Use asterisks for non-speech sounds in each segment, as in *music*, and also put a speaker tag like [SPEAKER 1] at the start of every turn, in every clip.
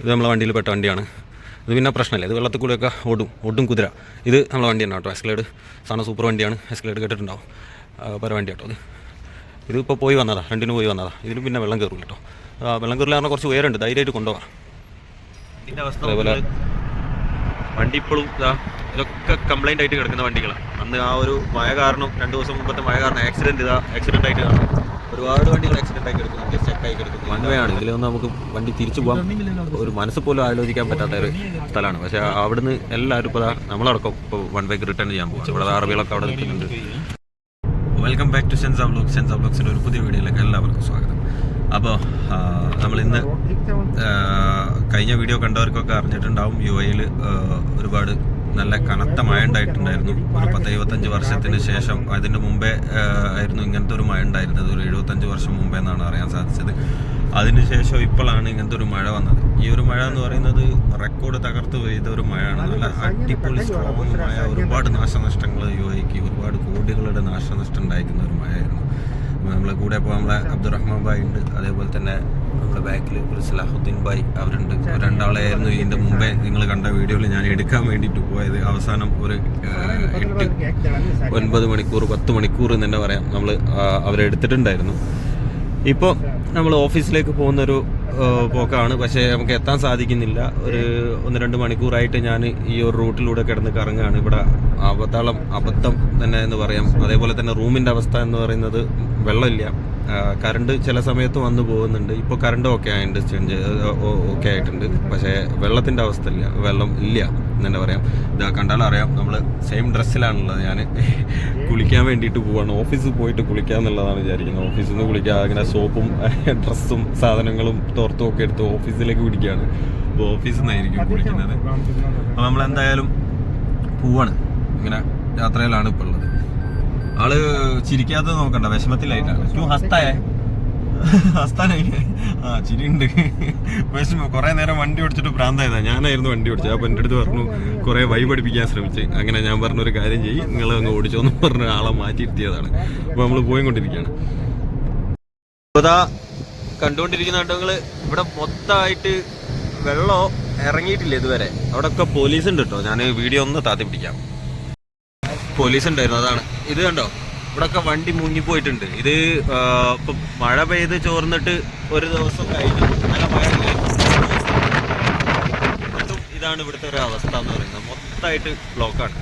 [SPEAKER 1] ഇത് നമ്മളെ വണ്ടിയിൽ പെട്ട വണ്ടിയാണ്. ഇത് പിന്നെ പ്രശ്നമില്ല. ഇത് വെള്ളത്തിൽ കൂടെയൊക്കെ ഓടും. ഓടും കുതിര. ഇത് നമ്മളെ വണ്ടി തന്നെ കേട്ടോ. എസ്കലേഡ് സാധനം സൂപ്പർ വണ്ടിയാണ്. എസ്കലേഡ് കേട്ടിട്ടുണ്ടാവും. പര വണ്ടി കേട്ടോ അത് ഇതിപ്പോൾ പോയി വന്നതാ. രണ്ടിന് പോയി വന്നതാ. ഇതിന് പിന്നെ വെള്ളം കയറില്ല കേട്ടോ. വെള്ളം കയറില്ല പറഞ്ഞാൽ കുറച്ച് ഉയരമുണ്ട്. ധൈര്യമായിട്ട് കൊണ്ടുപോകാം. അതേപോലെ വണ്ടി ഇപ്പോഴും ഇതാ ഇതൊക്കെ കംപ്ലൈന്റ് ആയിട്ട് കിടക്കുന്ന വണ്ടികളാണ് അന്ന് ആ ഒരു മഴ കാരണം രണ്ട് ദിവസം മുമ്പത്തെ മഴ കാരണം ആക്സിഡന്റ് ഇതാ ആക്സിഡന്റ് ആയിട്ട് കാണും. ഒരുപാട് വണ്ടികൾ ആക്സിഡന്റ് ആക്കി ആയി സ്റ്റെക്ക് ആക്കി കിടക്കുന്നു വൺ വേ ആണ്. നമുക്ക് വണ്ടി തിരിച്ചു പോകാൻ ഒരു മനസ്സ് പോലും ആലോചിക്കാൻ പറ്റാത്ത ഒരു സ്ഥലമാണ്. പക്ഷേ അവിടുന്ന് എല്ലാവരും ഇപ്പോൾ നമ്മളടക്കം ഇപ്പോൾ വൺ വേക്ക് റിട്ടേൺ ചെയ്യാൻ പോകും ഇവിടെ അറബികളൊക്കെ അവിടെ നിൽക്കുന്നുണ്ട്. Welcome back to sense of blog sense of ബ്ലോഗ്സിന്റെ ഒരു പുതിയ വീഡിയോയിലേക്ക് എല്ലാവർക്കും സ്വാഗതം. അപ്പോൾ നമ്മൾ ഇന്ന് കഴിഞ്ഞ വീഡിയോ കണ്ടവർക്കൊക്കെ അറിഞ്ഞിട്ടുണ്ടാവും. യു എയിൽ ഒരുപാട് നല്ല കനത്ത മഴ ഉണ്ടായിട്ടുണ്ടായിരുന്നു ഒരു പത്ത് എഴുപത്തഞ്ച് വർഷത്തിന് ശേഷം അതിന് മുമ്പേ ആയിരുന്നു ഇങ്ങനത്തെ ഒരു മഴ ഉണ്ടായിരുന്നത് ഒരു എഴുപത്തഞ്ച് വർഷം മുമ്പേ എന്നാണ് അറിയാൻ സാധിച്ചത്. അതിനുശേഷം ഇപ്പോഴാണ് ഇങ്ങനത്തെ ഒരു മഴ വന്നത്. ഈ ഒരു മഴ എന്ന് പറയുന്നത് റെക്കോർഡ് തകർത്ത് പെയ്ത ഒരു മഴയാണ്. നല്ല അടിപൊളി സ്ട്രോങ് മഴ. ഒരുപാട് നാശനഷ്ടങ്ങൾ യു ഒരുപാട് കോടികളുടെ നാശനഷ്ടം ഉണ്ടായിരിക്കുന്ന ഒരു മഴയായിരുന്നു. നമ്മളെ കൂടെ ഇപ്പോൾ നമ്മളെ അബ്ദുറഹ്മാൻ ഭായ് ഉണ്ട്. അതേപോലെ തന്നെ നമ്മുടെ ബാക്കിൽ ഒരു സലാഹുദ്ദീൻ ഭായ് അവരുണ്ട്. രണ്ടാളെയായിരുന്നു ഇതിന്റെ മുമ്പേ നിങ്ങൾ കണ്ട വീഡിയോയിൽ ഞാൻ എടുക്കാൻ വേണ്ടിയിട്ട് പോയത്. അവസാനം ഒരു എട്ട് ഒൻപത് മണിക്കൂർ പത്ത് മണിക്കൂർ എന്ന് തന്നെ പറയാം. നമ്മൾ അവരെ എടുത്തിട്ടുണ്ടായിരുന്നു. ഇപ്പോൾ നമ്മൾ ഓഫീസിലേക്ക് പോകുന്നൊരു പോക്കാണ്. പക്ഷേ നമുക്ക് എത്താൻ സാധിക്കുന്നില്ല. ഒരു ഒന്ന് രണ്ട് മണിക്കൂറായിട്ട് ഞാൻ ഈ ഒരു റൂട്ടിലൂടെ കിടന്ന് കറങ്ങുകയാണ്. ഇവിടെ അബദ്ധം അബദ്ധം തന്നെ എന്ന് പറയാം. അതേപോലെ തന്നെ റൂമിന്റെ അവസ്ഥ എന്ന് പറയുന്നത് വെള്ളമില്ല. കറണ്ട് ചില സമയത്ത് വന്നു പോകുന്നുണ്ട്. ഇപ്പോൾ കറണ്ട് ഓക്കെ ആയിട്ടുണ്ട് ചേഞ്ച് ഓക്കെ ആയിട്ടുണ്ട്. പക്ഷേ വെള്ളത്തിന്റെ അവസ്ഥ ഇല്ല. വെള്ളം ഇല്ല എന്ന് പറയാം. ഇതാ കണ്ടാൽ അറിയാം. നമ്മൾ സെയിം ഡ്രസ്സിലാണുള്ളത് ഞാൻ *laughs* കുളിക്കാൻ വേണ്ടിയിട്ട് പോവാണ്. ഓഫീസിൽ പോയിട്ട് കുളിക്കുക എന്നുള്ളതാണ് വിചാരിക്കുന്നത്. ഓഫീസിൽ നിന്ന് കുളിക്കുക അങ്ങനെ സോപ്പും *laughs* ഡ്രസ്സും സാധനങ്ങളും തോർത്തും ഒക്കെ എടുത്ത് ഓഫീസിലേക്ക് കുടിക്കുകയാണ് അപ്പോൾ ഓഫീസിൽ നിന്നായിരിക്കും കുളിക്കുന്നത്. അപ്പോൾ നമ്മളെന്തായാലും പോവാണ്. ഇങ്ങനെ യാത്രയിലാണ് ഇപ്പോൾ ഉള്ളത്. ആൾ ചിരിക്കാത്തത് നോക്കണ്ട വിഷമത്തിലായിട്ടാണ്. ടു ഹസ്തായേ. ഹസ്താനായി ആ ചിരിയുണ്ട്. വിഷമം. കുറെ നേരം വണ്ടി ഓടിച്ചിട്ട് ഭ്രാന്തായതാ. ഞാനായിരുന്നു വണ്ടി ഓടിച്ചത്. അപ്പൊ എന്റെ അടുത്ത് പറഞ്ഞു കുറെ വൈ പഠിപ്പിക്കാൻ ശ്രമിച്ച്. അങ്ങനെ ഞാൻ പറഞ്ഞ ഒരു കാര്യം ചെയ്യും. നിങ്ങൾ അങ്ങ് ഓടിച്ചോന്ന് പറഞ്ഞ ആളെ മാറ്റിയിരുത്തിയതാണ് അപ്പൊ നമ്മൾ പോയിക്കൊണ്ടിരിക്കുകയാണ്. ഇതാ കണ്ടുകൊണ്ടിരിക്കുന്ന കേട്ടോ ഇവിടെ മൊത്തമായിട്ട് വെള്ളം ഇറങ്ങിയിട്ടില്ല ഇതുവരെ. അവിടെ ഒക്കെ പോലീസ് ഉണ്ട് കേട്ടോ. ഞാൻ വീഡിയോ ഒന്ന് താത്തി പിടിക്കാം. പോലീസ് ഉണ്ടായിരുന്നു അതാണ്. ഇത് കണ്ടോ? ഇവിടെ ഒക്കെ വണ്ടി മുങ്ങിപ്പോയിട്ടുണ്ട് ഇത് മഴ പെയ്ത് ചോർന്നിട്ട് ഒരു ദിവസം കഴിഞ്ഞു. നല്ല മഴ ഇതാണ് ഇവിടുത്തെ ഒരു അവസ്ഥ എന്ന് പറയുന്നത്. മൊത്തമായിട്ട് ബ്ലോക്കാണ്.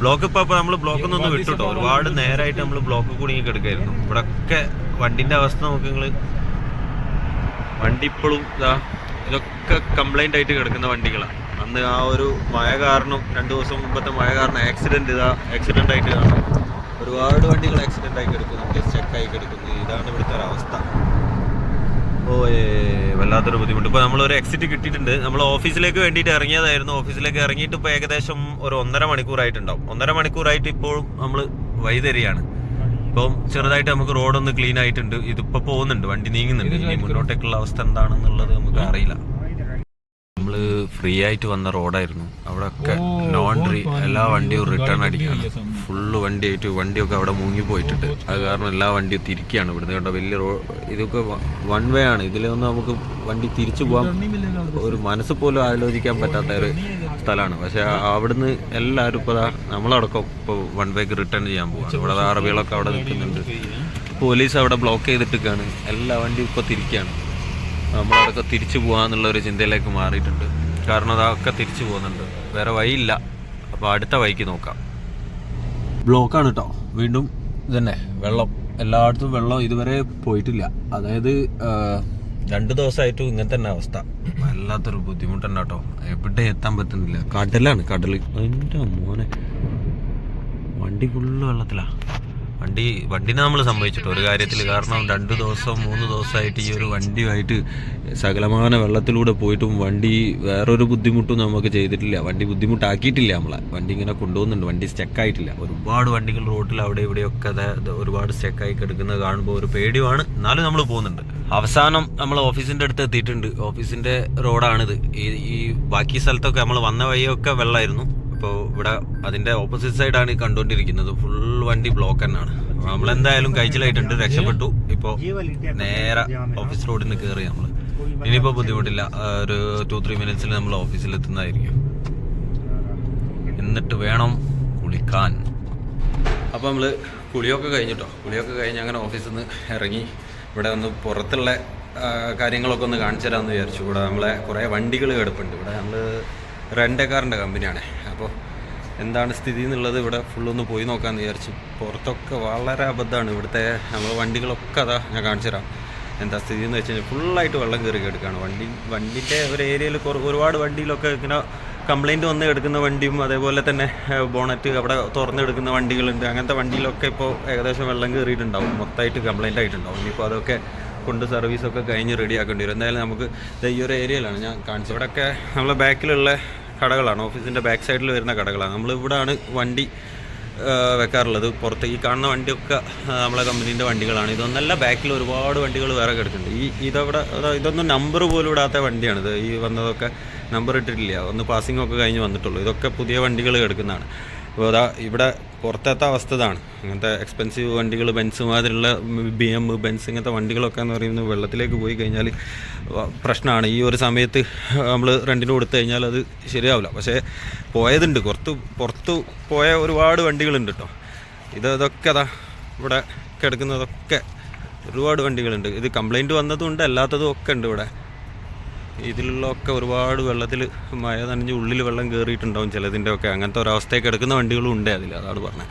[SPEAKER 1] ബ്ലോക്ക് ഇപ്പൊ നമ്മൾ ബ്ലോക്ക് ഒന്നും വിട്ടുട്ടോ ഒരുപാട് നേരമായിട്ട് നമ്മൾ ബ്ലോക്ക് കുടുങ്ങി കിടക്കായിരുന്നു. ഇവിടെ ഒക്കെ വണ്ടിന്റെ അവസ്ഥ നോക്കി നിങ്ങൾ. വണ്ടി ഇപ്പോഴും ഇതാ ഇതൊക്കെ കംപ്ലൈന്റ് ആയിട്ട് കിടക്കുന്ന വണ്ടികളാണ് അന്ന് ആ ഒരു മഴ കാരണം രണ്ടു ദിവസം മുമ്പത്തെ മഴ കാരണം ആക്സിഡന്റ് ഇതാ ആക്സിഡന്റ് ആയിട്ട് കാണും. ഒരുപാട് വണ്ടികൾ ആക്സിഡന്റ് ആയി കിടക്കുന്നുണ്ട് ആയി കിടക്കുന്നു. ഇതാണ് ഇവിടുത്തെ ഒരു അവസ്ഥ. ഓ ഏ, വല്ലാത്തൊരു ബുദ്ധിമുട്ട്. ഇപ്പോൾ നമ്മളൊരു എക്സിറ്റ് കിട്ടിയിട്ടുണ്ട്. നമ്മൾ ഓഫീസിലേക്ക് വേണ്ടിയിട്ട് ഇറങ്ങിയതായിരുന്നു. ഓഫീസിലേക്ക് ഇറങ്ങിയിട്ട് ഇപ്പോൾ ഏകദേശം ഒരു ഒന്നര മണിക്കൂറായിട്ടുണ്ടാവും. ഒന്നര മണിക്കൂറായിട്ട് ഇപ്പോഴും നമ്മൾ വൈതരിയാണ് ഇപ്പം ചെറുതായിട്ട് നമുക്ക് റോഡൊന്ന് ക്ലീൻ ആയിട്ടുണ്ട്. ഇതിപ്പോൾ പോകുന്നുണ്ട്. വണ്ടി നീങ്ങുന്നുണ്ട്. ഇനി മുന്നോട്ടേക്കുള്ള അവസ്ഥ എന്താണെന്നുള്ളത് നമുക്ക് അറിയില്ല. ഫ്രീ ആയിട്ട് വന്ന റോഡായിരുന്നു. അവിടെ ഒക്കെ ലോണ്ടറി എല്ലാ വണ്ടിയും റിട്ടേൺ അടിക്കുകയാണ് ഫുള്ള് വണ്ടി ആയിട്ട് വണ്ടിയൊക്കെ അവിടെ മുങ്ങി പോയിട്ടുണ്ട്. അത് കാരണം എല്ലാ വണ്ടിയും തിരിക്കുകയാണ് ഇവിടുന്ന്. കണ്ട വലിയ റോ ഇതൊക്കെ വൺ വേ ആണ്. ഇതിലൊന്നും നമുക്ക് വണ്ടി തിരിച്ചു പോകാൻ ഒരു മനസ്സ് പോലും ആലോചിക്കാൻ പറ്റാത്ത ഒരു സ്ഥലമാണ്. പക്ഷെ അവിടുന്ന് എല്ലാവരും ഇപ്പോൾ നമ്മളടക്കം ഇപ്പോൾ വൺ വേക്ക് റിട്ടേൺ ചെയ്യാൻ പോകും ഇവിടെ അറബികളൊക്കെ അവിടെ നിൽക്കുന്നുണ്ട്. പോലീസ് അവിടെ ബ്ലോക്ക് ചെയ്തിട്ടൊക്കെയാണ് എല്ലാ വണ്ടിയും ഇപ്പോൾ തിരിക്കുകയാണ്. നമ്മളടക്കം തിരിച്ചു പോകാന്നുള്ള ഒരു ചിന്തയിലേക്ക് മാറിയിട്ടുണ്ട്. കാരണം അതൊക്കെ തിരിച്ചു പോകുന്നുണ്ട്. വേറെ വഴിയില്ല. അപ്പോൾ അടുത്ത വഴിക്ക് നോക്കാം. ബ്ലോക്കാണ് കേട്ടോ വീണ്ടും ഇതന്നെ. വെള്ളം. എല്ലായിടത്തും വെള്ളം ഇതുവരെ പോയിട്ടില്ല. അതായത് രണ്ട് ദിവസമായിട്ടും ഇങ്ങനെ തന്നെ അവസ്ഥ. വല്ലാത്തൊരു ബുദ്ധിമുട്ട് തന്നെ കേട്ടോ എവിടെ എത്താൻ പറ്റുന്നില്ല. കടലാണ് കടൽ എന്റെ മോനെ. വണ്ടി ഫുള്ള് വെള്ളത്തിലാ. വണ്ടി വണ്ടിനെ നമ്മൾ സംഭവിച്ചിട്ട് ഒരു കാര്യത്തിൽ കാരണം രണ്ട് ദിവസം മൂന്ന് ദിവസമായിട്ട് ഈ ഒരു വണ്ടിയുമായിട്ട് സകലമാന വെള്ളത്തിലൂടെ പോയിട്ടും വണ്ടി വേറൊരു ബുദ്ധിമുട്ടും നമുക്ക് ചെയ്തിട്ടില്ല. വണ്ടി ബുദ്ധിമുട്ടാക്കിയിട്ടില്ല നമ്മളെ. വണ്ടി ഇങ്ങനെ കൊണ്ടുപോകുന്നുണ്ട്. വണ്ടി സ്റ്റക്കായിട്ടില്ല. ഒരുപാട് വണ്ടികൾ റോട്ടിൽ അവിടെ ഇവിടെയൊക്കെ ഒരുപാട് സ്റ്റക്കായി കിടക്കുന്നത് കാണുമ്പോൾ ഒരു പേടിയുമാണ്. എന്നാലും നമ്മൾ പോകുന്നുണ്ട്. അവസാനം നമ്മൾ ഓഫീസിന്റെ അടുത്ത് എത്തിയിട്ടുണ്ട്. ഓഫീസിന്റെ റോഡാണിത്. ഈ ബാക്കി സ്ഥലത്തൊക്കെ നമ്മൾ വന്ന വഴിയൊക്കെ വെള്ളമായിരുന്നു. ഇപ്പോൾ ഇവിടെ അതിന്റെ ഓപ്പോസിറ്റ് സൈഡാണ് ഈ കണ്ടുകൊണ്ടിരിക്കുന്നത്. ഫുൾ വണ്ടി ബ്ലോക്ക് തന്നെയാണ്. നമ്മളെന്തായാലും കഴിച്ചിലായിട്ടുണ്ട് രക്ഷപ്പെട്ടു. ഇപ്പോൾ നേരെ ഓഫീസ് റോഡിൽ നിന്ന് കയറി നമ്മൾ ഇനിയിപ്പോൾ ബുദ്ധിമുട്ടില്ല. ഒരു ടു ത്രീ മിനിറ്റ്സിൽ നമ്മൾ ഓഫീസിൽ എത്തുന്നതായിരിക്കും എന്നിട്ട് വേണം കുളിക്കാൻ. അപ്പോൾ നമ്മൾ കുളിയൊക്കെ കഴിഞ്ഞിട്ടോ? കുളിയൊക്കെ കഴിഞ്ഞ് അങ്ങനെ ഓഫീസിൽ നിന്ന് ഇറങ്ങി. ഇവിടെ ഒന്ന് പുറത്തുള്ള കാര്യങ്ങളൊക്കെ ഒന്ന് കാണിച്ചു തരാമെന്ന് വിചാരിച്ചു. ഇവിടെ നമ്മളെ കുറേ വണ്ടികൾ കിടപ്പുണ്ട്. ഇവിടെ നമ്മൾ റെന്റക്കാറിന്റെ കമ്പനിയാണ് എന്താണ് സ്ഥിതി എന്നുള്ളത് ഇവിടെ ഫുള്ളൊന്ന് പോയി നോക്കാമെന്ന് വിചാരിച്ചു. പുറത്തൊക്കെ വളരെ അബദ്ധമാണ്. ഇവിടുത്തെ നമ്മൾ വണ്ടികളൊക്കെ അതാ ഞാൻ കാണിച്ചു തരാം. എന്താ സ്ഥിതി എന്ന് വെച്ച് കഴിഞ്ഞാൽ ഫുള്ളായിട്ട് വെള്ളം കയറി കിടക്കുകയാണ് വണ്ടി വണ്ടിന്റെ ഒരു ഏരിയയിൽ ഒരുപാട് വണ്ടിയിലൊക്കെ ഇങ്ങനെ കംപ്ലൈന്റ് വന്ന് എടുക്കുന്ന വണ്ടിയും അതേപോലെ തന്നെ ബോണറ്റ് അവിടെ തുറന്നെടുക്കുന്ന വണ്ടികളുണ്ട്. അങ്ങനത്തെ വണ്ടിയിലൊക്കെ ഇപ്പോൾ ഏകദേശം വെള്ളം കയറിയിട്ടുണ്ടാവും മൊത്തമായിട്ട് കംപ്ലൈന്റ് ആയിട്ടുണ്ടാവും. ഇനിയിപ്പോൾ അതൊക്കെ കൊണ്ട് സർവീസൊക്കെ കഴിഞ്ഞ് റെഡി ആക്കേണ്ടി വരും. എന്തായാലും നമുക്ക് ഈ ഒരു ഏരിയയിലാണ് ഞാൻ കാണിച്ചത്. ഇവിടെയൊക്കെ നമ്മളെ ബാക്കിലുള്ള കടകളാണ്. ഓഫീസിന്റെ ബാക്ക് സൈഡിൽ വരുന്ന കടകളാണ്. നമ്മൾ ഇവിടെയാണ് വണ്ടി വെക്കാറുള്ളത്. പുറത്തേക്ക് കാണുന്ന വണ്ടിയൊക്കെ നമ്മളെ കമ്പനീന്റെ വണ്ടികളാണ്. ഇതൊന്നല്ല ബാക്കിൽ ഒരുപാട് വണ്ടികൾ വേറെ കിടക്കുന്നുണ്ട്. ഈ ഇതവിടെ ഇതൊന്നും നമ്പർ പോലും ഇടാത്ത വണ്ടിയാണിത് ഈ വന്നതൊക്കെ നമ്പർ ഇട്ടിട്ടില്ല. ഒന്ന് പാസിംഗ് ഒക്കെ കഴിഞ്ഞ് വന്നിട്ടുള്ളൂ. ഇതൊക്കെ പുതിയ വണ്ടികൾ കിടക്കുന്നതാണ്. അപ്പോൾ അതാ ഇവിടെ പുറത്തെത്ത അവസ്ഥ ഇതാണ്. അങ്ങനത്തെ എക്സ്പെൻസീവ് വണ്ടികൾ ബെൻസ് മാതിരിയുള്ള ബി എം ബെൻസ് ഇങ്ങനത്തെ വണ്ടികളൊക്കെ എന്ന് പറയുന്നത് വെള്ളത്തിലേക്ക് പോയി കഴിഞ്ഞാൽ പ്രശ്നമാണ്. ഈ ഒരു സമയത്ത് നമ്മൾ റെന്റിന് കൊടുത്തു കഴിഞ്ഞാൽ അത് ശരിയാവില്ല. പക്ഷേ പോയതുണ്ട്. പുറത്ത് പുറത്ത് പോയ ഒരുപാട് വണ്ടികളുണ്ട് കേട്ടോ. ഇത് ഇതൊക്കെ അതാ ഇവിടെ കിടക്കുന്നതൊക്കെ ഒരുപാട് വണ്ടികളുണ്ട്. ഇത് കംപ്ലൈന്റ് വന്നതും ഉണ്ട് അല്ലാത്തതും ഒക്കെ ഉണ്ട് ഇവിടെ. ഇതിലുള്ളൊക്കെ ഒരുപാട് വെള്ളത്തിൽ മഴ നനഞ്ഞ് ഉള്ളിൽ വെള്ളം കയറിയിട്ടുണ്ടാവും ചിലതിന്റെ ഒക്കെ അങ്ങനത്തെ ഒരവസ്ഥയൊക്കെ എടുക്കുന്ന വണ്ടികളും ഉണ്ട് അതിൽ അതാണ് പറഞ്ഞത്.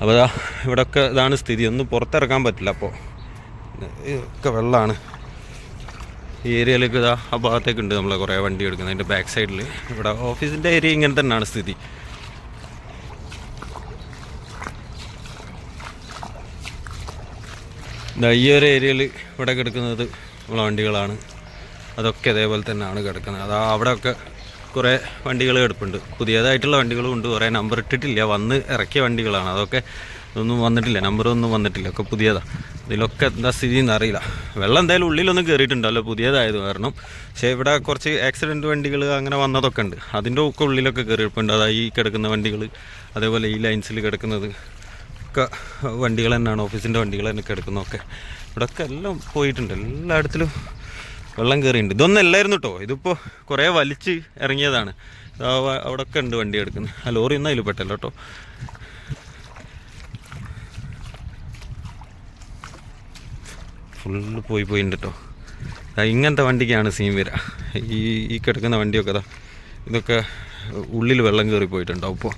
[SPEAKER 1] അപ്പോൾ ഇതാ ഇവിടെയൊക്കെ ഇതാണ് സ്ഥിതി. ഒന്നും പുറത്തിറക്കാൻ പറ്റില്ല അപ്പോൾ. ഒക്കെ വെള്ളമാണ്. ഈ ഏരിയയിലേക്ക് ഇതാ ആ ഭാഗത്തേക്ക് ഉണ്ട് നമ്മളെ കുറേ വണ്ടി എടുക്കുന്നത്. അതിന്റെ ബാക്ക് സൈഡിൽ ഇവിടെ ഓഫീസിന്റെ ഏരിയ ഇങ്ങനെ തന്നെയാണ് സ്ഥിതി. ഈ ഒരു ഏരിയയിൽ ഇവിടെ കിടക്കുന്നത് നമ്മളെ വണ്ടികളാണ്. അതൊക്കെ അതേപോലെ തന്നെയാണ് കിടക്കുന്നത്. അതാ അവിടെയൊക്കെ കുറേ വണ്ടികൾ കിടപ്പുണ്ട്. പുതിയതായിട്ടുള്ള വണ്ടികളും ഉണ്ട്. കുറേ നമ്പർ ഇട്ടിട്ടില്ല. വന്ന് ഇറക്കിയ വണ്ടികളാണ്. അതൊക്കെ ഒന്നും വന്നിട്ടില്ല. നമ്പറൊന്നും വന്നിട്ടില്ല. ഒക്കെ പുതിയതാണ് ഇതിലൊക്കെ എന്താ സ്ഥിതി എന്നറിയില്ല. വെള്ളം എന്തായാലും ഉള്ളിലൊന്നും കയറിയിട്ടുണ്ടല്ലോ പുതിയതായത് കാരണം. പക്ഷേ ഇവിടെ കുറച്ച് ആക്സിഡന്റ് വണ്ടികൾ അങ്ങനെ വന്നതൊക്കെ ഉണ്ട്. അതിന്റെ ഒക്കെ ഉള്ളിലൊക്കെ കയറിയിട്ടുണ്ട് അതാ ഈ കിടക്കുന്ന വണ്ടികൾ. അതേപോലെ ഈ ലൈൻസിൽ കിടക്കുന്നത്. ഒക്കെ വണ്ടികൾ തന്നെയാണ്. ഓഫീസിന്റെ വണ്ടികൾ തന്നെ കിടക്കുന്നതൊക്കെ. ഇവിടെയൊക്കെ എല്ലാം പോയിട്ടുണ്ട്. എല്ലായിടത്തിലും വെള്ളം കയറിയിട്ടുണ്ട് ഇതൊന്നും അല്ലായിരുന്നു കേട്ടോ ഇതിപ്പോൾ കുറേ വലിച്ച് ഇറങ്ങിയതാണ്. അവിടെ ഒക്കെ ഉണ്ട് വണ്ടി എടുക്കുന്നത്. ആ ലോറി ഒന്നും അതിൽ പെട്ടല്ലോ കേട്ടോ ഫുള്ള് പോയി പോയിട്ടുണ്ട് കേട്ടോ ഇങ്ങനത്തെ വണ്ടിക്കാണ് സീൻ വരിക ഈ ഈ കിടക്കുന്ന വണ്ടിയൊക്കെ അതാ ഇതൊക്കെ ഉള്ളിൽ വെള്ളം കയറി പോയിട്ടുണ്ടാവും ഇപ്പോൾ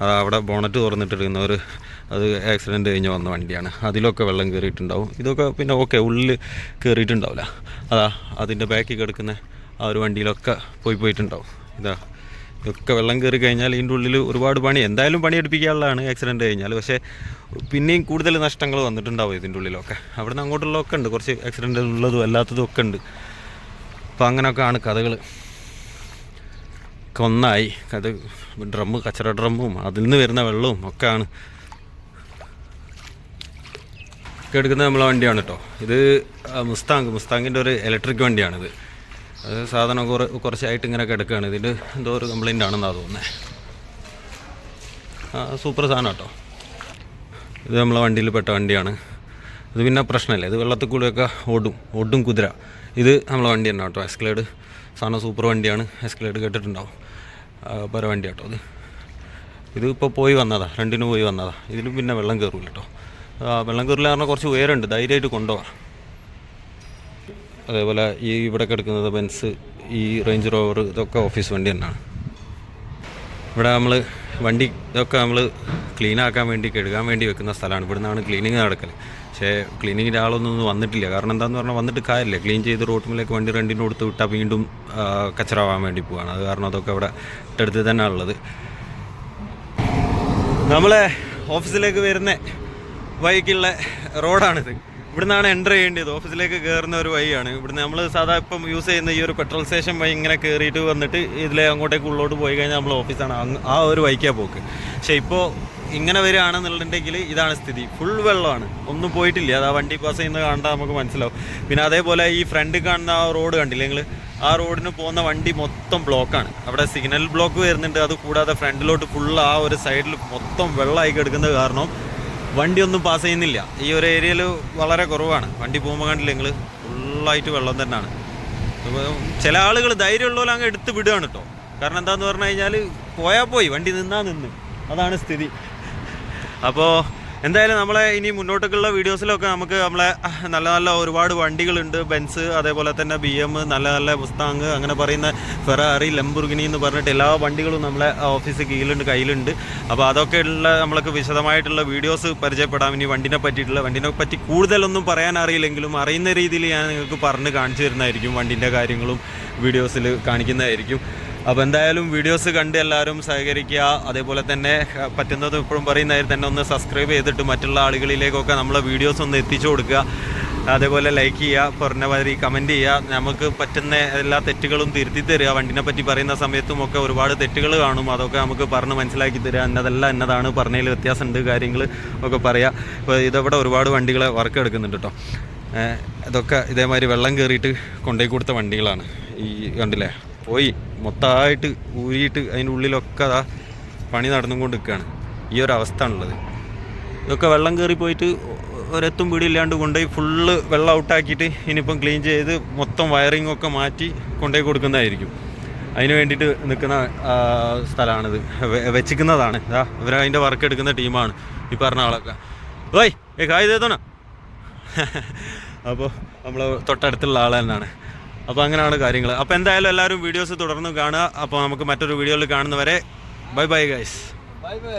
[SPEAKER 1] അത് അവിടെ ബോണറ്റ് തുറന്നിട്ടിരിക്കുന്ന ഒരു അത് ആക്സിഡന്റ് കഴിഞ്ഞ് വന്ന വണ്ടിയാണ്. അതിലൊക്കെ വെള്ളം കയറിയിട്ടുണ്ടാവും ഇതൊക്കെ പിന്നെ ഓക്കെ ഉള്ളിൽ കയറിയിട്ടുണ്ടാവില്ല അതാ അതിന്റെ ബാക്കിൽ കിടക്കുന്ന ആ ഒരു വണ്ടിയിലൊക്കെ പോയി പോയിട്ടുണ്ടാവും. ഇതാ ഇതൊക്കെ വെള്ളം കയറി കഴിഞ്ഞാൽ ഇതിന്റെ ഉള്ളിൽ ഒരുപാട് പണി. എന്തായാലും പണി എടുപ്പിക്കാനുള്ളതാണ് ആക്സിഡന്റ് കഴിഞ്ഞാൽ പക്ഷേ പിന്നെയും കൂടുതൽ നഷ്ടങ്ങൾ വന്നിട്ടുണ്ടാവും ഇതിന്റെ ഉള്ളിലൊക്കെ. അവിടുന്ന് അങ്ങോട്ടുള്ളതൊക്കെ ഉണ്ട്. കുറച്ച് ആക്സിഡന്റ് ഉള്ളതും അല്ലാത്തതും ഒക്കെ ഉണ്ട്. അങ്ങനെയൊക്കെ ആണ് കഥകൾ കൊന്നായി അത് ഡ്രമ്മ് കച്ചറ ഡ്രമ്മും അതിൽ നിന്ന് വരുന്ന വെള്ളവും ഒക്കെയാണ് ഒക്കെ നമ്മളെ വണ്ടിയാണ് കേട്ടോ ഇത് മുസ്താങ്. മുസ്താങ്ങിന്റെ ഒരു ഇലക്ട്രിക് വണ്ടിയാണിത് അത് സാധനം കുറേ കുറച്ചായിട്ട് ഇങ്ങനെ കിടക്കുകയാണ് ഇതിന്റെ എന്തോ ഒരു കംപ്ലൈന്റ് ആണെന്നാണ് തോന്നുന്നത് സൂപ്പർ സാധനം കേട്ടോ ഇത് നമ്മളെ വണ്ടിയിൽ പെട്ട വണ്ടിയാണ്. ഇത് പിന്നെ പ്രശ്നമില്ല. ഇത് വെള്ളത്തിൽ കൂടെയൊക്കെ ഓടും. ഓടും കുതിര. ഇത് നമ്മളെ വണ്ടി തന്നെ കേട്ടോ എസ്കലേഡ് സാധനം സൂപ്പർ വണ്ടിയാണ്. എസ്കലേഡ് കേട്ടിട്ടുണ്ടാവും. പര വണ്ടി കേട്ടോ ഇത്. ഇപ്പോൾ പോയി വന്നതാണ് രണ്ടിന് പോയി വന്നതാണ് ഇതിൽ പിന്നെ വെള്ളം കയറില്ല കേട്ടോ ആ, വെള്ളം കയറില്ല പറഞ്ഞാൽ കുറച്ച് ഉയരമുണ്ട്. ധൈര്യമായിട്ട് കൊണ്ടുപോകാം. അതേപോലെ ഈ ഇവിടെ കിടക്കുന്നത് ബെൻസ് ഈ റേഞ്ച് റോവർ ഇതൊക്കെ ഓഫീസ് വണ്ടി തന്നെയാണ്. ഇവിടെ നമ്മൾ വണ്ടി ഇതൊക്കെ നമ്മൾ ക്ലീൻ ആക്കാൻ വേണ്ടി കഴുകാൻ വേണ്ടി വെക്കുന്ന സ്ഥലമാണ്. ഇവിടെ നിന്നാണ് ക്ലീനിങ് നടക്കൽ പക്ഷേ ക്ലീനിങ്ങിന്റെ ആളൊന്നും വന്നിട്ടില്ല. കാരണം എന്താണെന്ന് പറഞ്ഞാൽ വന്നിട്ട് കാര്യമില്ല. ക്ലീൻ ചെയ്ത് റോട്ടിലേക്ക് വണ്ടി റെന്റിന് കൊടുത്ത് വിട്ടാൽ വീണ്ടും കച്ചറാവാൻ വേണ്ടി പോവാണ്. അത് കാരണം അതൊക്കെ ഇവിടെ ഇട്ടടുത്ത് തന്നെ ഉള്ളത് നമ്മളെ ഓഫീസിലേക്ക് വരുന്ന വഴിക്കുള്ള റോഡാണിത്. ഇവിടുന്നാണ് എന്റർ ചെയ്യേണ്ടത്. ഓഫീസിലേക്ക് കയറുന്ന ഒരു വഴിയാണ്. ഇവിടുന്ന് നമ്മൾ സാധാ ഇപ്പം യൂസ് ചെയ്യുന്ന ഈ ഒരു പെട്രോൾ സ്റ്റേഷൻ വഴി ഇങ്ങനെ കയറിയിട്ട് വന്നിട്ട് ഇതിലെ അങ്ങോട്ടേക്ക് ഉള്ളോട്ട് പോയി കഴിഞ്ഞാൽ നമ്മൾ ഓഫീസാണ്. ആ ഒരു വഴിക്കാണ് പോക്ക്. പക്ഷേ ഇപ്പോൾ ഇങ്ങനെ വരികയാണെന്നുണ്ടെങ്കിൽ ഇതാണ് സ്ഥിതി. ഫുൾ വെള്ളമാണ്. ഒന്നും പോയിട്ടില്ല. അത് ആ വണ്ടി പാസ് ചെയ്യുന്നത് കണ്ടാൽ നമുക്ക് മനസ്സിലാവും. പിന്നെ അതേപോലെ ഈ ഫ്രണ്ട് കാണുന്ന ആ റോഡ് കണ്ടില്ലേ നിങ്ങൾ ആ റോഡിന് പോകുന്ന വണ്ടി മൊത്തം ബ്ലോക്കാണ് അവിടെ സിഗ്നൽ ബ്ലോക്ക് വരുന്നുണ്ട്. അത് കൂടാതെ ഫ്രണ്ടിലോട്ട് ഫുൾ ആ ഒരു സൈഡിൽ മൊത്തം വെള്ളമായി കിടക്കുന്നത് കാരണം വണ്ടിയൊന്നും പാസ് ചെയ്യുന്നില്ല. ഈ ഒരു ഏരിയയിൽ വളരെ കുറവാണ്. വണ്ടി പോകുമ്പോൾ കണ്ടില്ല നിങ്ങൾ ഫുള്ളായിട്ട് വെള്ളം തന്നെയാണ് ചില ആളുകൾ ധൈര്യമുള്ളവർ അങ്ങ് എടുത്ത് വിടുകയാണ് കേട്ടോ കാരണം എന്താന്ന് പറഞ്ഞു കഴിഞ്ഞാൽ പോയാൽ പോയി വണ്ടി നിന്നാൽ നിന്ന്. അതാണ് സ്ഥിതി. അപ്പോൾ എന്തായാലും നമ്മളെ ഇനി മുന്നോട്ടേക്കുള്ള വീഡിയോസിലൊക്കെ നമുക്ക് നമ്മളെ നല്ല നല്ല ഒരുപാട് വണ്ടികളുണ്ട്. ബെൻസ് അതേപോലെ തന്നെ ബി എം നല്ല നല്ല പുസ്താങ് അങ്ങനെ പറയുന്ന ഫെറാറി ലംബുർഗിനി എന്ന് പറഞ്ഞിട്ട് എല്ലാ വണ്ടികളും നമ്മളെ ഓഫീസ് കീഴിലുണ്ട് കയ്യിലുണ്ട്. അപ്പോൾ അതൊക്കെയുള്ള നമ്മൾക്ക് വിശദമായിട്ടുള്ള വീഡിയോസ് പരിചയപ്പെടാം. ഇനി വണ്ടിനെ പറ്റിയിട്ടുള്ള വണ്ടിനെ പറ്റി കൂടുതലൊന്നും പറയാൻ അറിയില്ലെങ്കിലും അറിയുന്ന രീതിയിൽ ഞാൻ നിങ്ങൾക്ക് പറഞ്ഞ് കാണിച്ചു തരുന്നതായിരിക്കും വണ്ടിന്റെ കാര്യങ്ങളും വീഡിയോസിൽ കാണിക്കുന്നതായിരിക്കും. അപ്പോൾ എന്തായാലും വീഡിയോസ് കണ്ട് എല്ലാവരും സഹകരിക്കുക. അതേപോലെ തന്നെ പറ്റുന്നത് ഇപ്പോഴും പറയുന്ന കാര്യം തന്നെ ഒന്ന് സബ്സ്ക്രൈബ് ചെയ്തിട്ട് മറ്റുള്ള ആളുകളിലേക്കൊക്കെ നമ്മളെ വീഡിയോസ് ഒന്ന് എത്തിച്ചു കൊടുക്കുക. അതേപോലെ ലൈക്ക് ചെയ്യുക പറഞ്ഞ മാതിരി കമന്റ് ചെയ്യുക. നമുക്ക് പറ്റുന്ന എല്ലാ തെറ്റുകളും തിരുത്തി തരിക. വണ്ടിനെ പറ്റി പറയുന്ന സമയത്തും ഒക്കെ ഒരുപാട് തെറ്റുകൾ കാണും. അതൊക്കെ നമുക്ക് പറഞ്ഞ് മനസ്സിലാക്കി തരിക. എന്നതല്ല എന്നതാണ് പറഞ്ഞതിൽ വ്യത്യാസമുണ്ട് കാര്യങ്ങൾ ഒക്കെ പറയുക ഇപ്പോൾ ഇതവിടെ ഒരുപാട് വണ്ടികളെ വർക്ക് എടുക്കുന്നുണ്ട് കേട്ടോ ഇതൊക്കെ ഇതേമാതിരി വെള്ളം കയറിയിട്ട് കൊണ്ടുപോയി കൊടുത്ത വണ്ടികളാണ്. ഈ കണ്ടില്ലേ? പോയി. മൊത്തമായിട്ട് ഊരിയിട്ട് അതിന്റെ ഉള്ളിലൊക്കെ അതാ പണി നടന്നുകൊണ്ട് നിൽക്കുകയാണ് ഈ ഒരു അവസ്ഥ ആണുള്ളത് ഇതൊക്കെ വെള്ളം കയറി പോയിട്ട് ഒരെത്തും പിടിയില്ലാണ്ട് കൊണ്ടുപോയി ഫുള്ള് വെള്ളം ഔട്ടാക്കിയിട്ട് ഇനിയിപ്പം ക്ലീൻ ചെയ്ത് മൊത്തം വയറിംഗ് ഒക്കെ മാറ്റി കൊണ്ടുപോയി കൊടുക്കുന്നതായിരിക്കും. അതിന് വേണ്ടിയിട്ട് നിൽക്കുന്ന സ്ഥലമാണിത്. വെച്ചിക്കുന്നതാണ് ഇതാ ഇവർ അതിന്റെ വർക്ക് എടുക്കുന്ന ടീമാണ് ഈ പറഞ്ഞ ആളൊക്കെ. ഓയ് ഏ കായ് തേത്തോണ *laughs* അപ്പോൾ നമ്മൾ തൊട്ടടുത്തുള്ള ആൾ തന്നെയാണ്. അപ്പോൾ അങ്ങനെയാണ് കാര്യങ്ങൾ അപ്പോൾ എന്തായാലും എല്ലാവരും വീഡിയോസ് തുടർന്ന് കാണുക. അപ്പോൾ നമുക്ക് മറ്റൊരു വീഡിയോയിൽ കാണുന്നവരെ bye bye guys
[SPEAKER 2] bye bye